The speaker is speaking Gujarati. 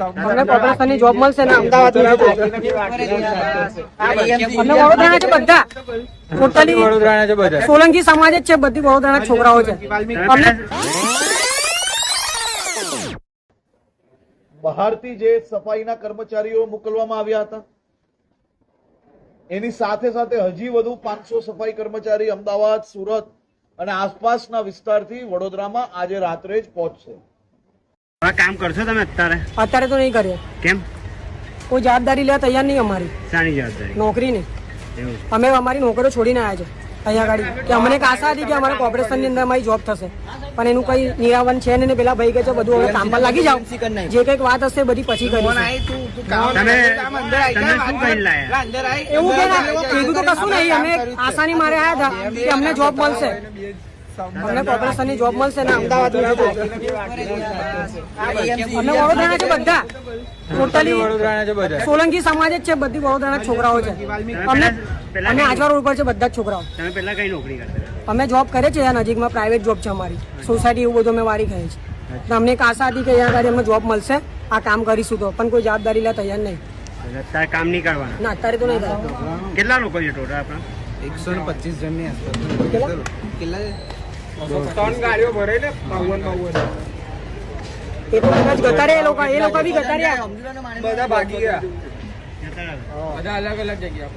અમને કોર્પોરેશનની જોબ મળશે ને અમદાવાદ અમને વડોદરાના છે બધા. ટોટલી વડોદરાના છે બધા. સોલંકી સમાજ જ છે બધી વડોદરાના છોકરાઓ છે. અમને બહારથી જે સફાઈના કર્મચારીઓ મોકલવામાં આવ્યા હતા એની સાથે સાથે હજી વધુ પાંચસો સફાઈ કર્મચારી અમદાવાદ સુરત અને આસપાસના વિસ્તારથી વડોદરામાં આજે રાત્રે જ પહોંચશે. હવે કામ કરશો તમે અત્યારે? અત્યારે તો નહીં કરીએ. કેમ? કોઈ જવાબદારી લેવા તૈયાર નહીં અમારી. સાની જવાબદારી? નોકરી નહીં. અમે અમારી નોકરીઓ છોડીને આવ્યા છે અહીંયા ગાડી. કે અમને એક આશા હતી કે અમારા કોર્પોરેશનની અંદર અમારી જોબ થશે. પણ એનું કઈ નિરાવન છે ને પેલા ભાઈ કે છે બધું હવે કામ પર લાગી જાવ જે કંઈક વાત હશે બધી પછી લાયા? એવું કે કીધું તો કશું નહીં. અમે આશાની મારે આવ્યા હતા કે અમને જોબ મળશે. અમને કોર્પોરેશનની જોબ મળશે ને અમદાવાદ અમને વડોદરાના છે બધા. ટોટલી વડોદરાના છે બધા. સોલંકી સમાજ જ છે બધી વડોદરાના છોકરાઓ છે. અમને અમે આજવા રોડ પર છે બધા જ છોકરાઓ. તમે પેલા કઈ નોકરી કરતા અમે જોબ કરે છે નજીકમાં પ્રાઇવેટ જોબ છે અમારી. સોસાયટી એવું બધું અમે વારી કહે છે અમને એક આશા હતી કે અહીંયા આગળ અમને જોબ મળશે. આ કામ કરીશું તો. પણ કોઈ જવાબદારી લેવા તૈયાર નહીં. અત્યારે કામ નહીં કરવાના? ના અત્યારે તો નહીં કેટલા લોકો છે ટોટલ આપણા? એકસો ને પચીસ જણની આસપાસ. ત્રણ ગાડીઓ ભરે ને બાવન બાવન. એ તો કદાચ ગતારે એ લોકો એ લોકો બી ગતાર્યા બધા ભાગી ગયા. બધા અલગ અલગ જગ્યા